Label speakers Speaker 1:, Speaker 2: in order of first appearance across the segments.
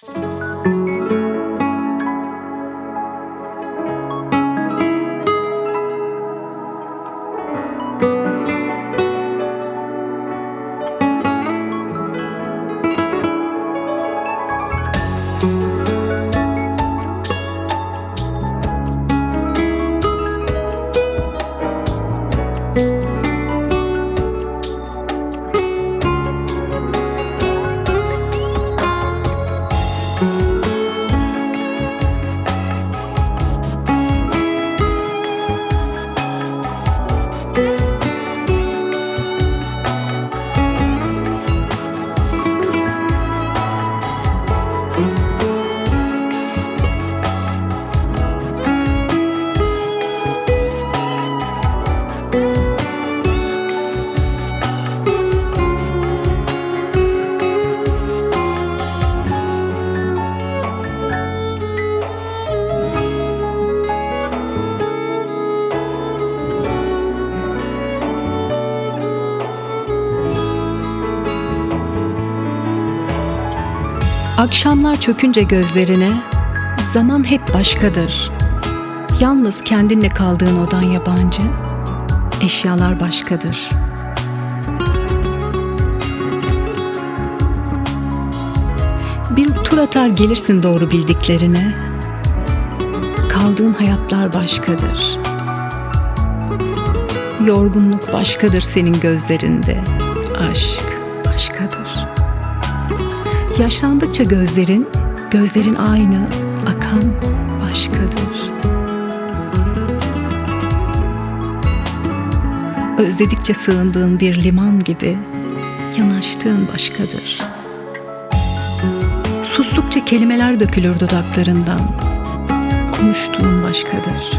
Speaker 1: Thank you. Akşamlar çökünce gözlerine zaman hep başkadır. Yalnız kendinle kaldığın odan yabancı, eşyalar başkadır. Bir tur atar gelirsin doğru bildiklerine, kaldığın hayatlar başkadır. Yorgunluk başkadır senin gözlerinde, aşk başkadır. Yaşlandıkça gözlerin, gözlerin aynı, akan başkadır. Özledikçe sığındığın bir liman gibi, yanaştığın başkadır. Sustukça kelimeler dökülür dudaklarından, konuştuğun başkadır.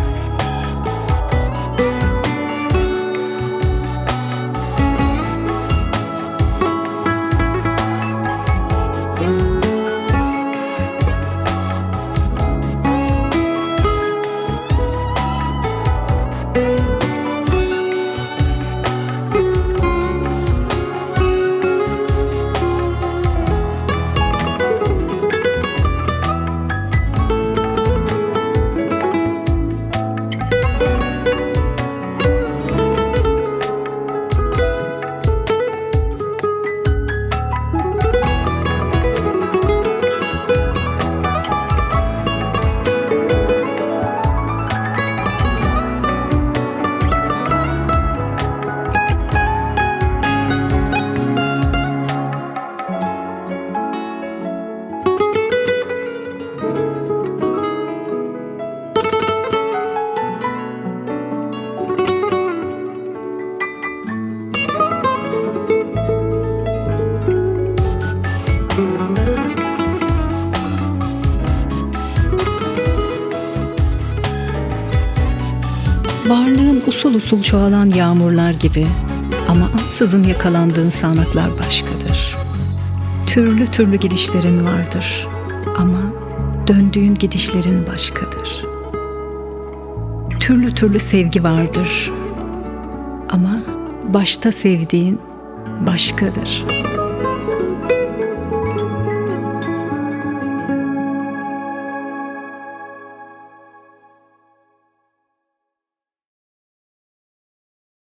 Speaker 1: Varlığın usul usul çoğalan yağmurlar gibi ama ansızın yakalandığın sağanaklar başkadır. Türlü türlü gidişlerin vardır ama döndüğün gidişlerin başkadır. Türlü türlü sevgi vardır ama başta sevdiğin başkadır.''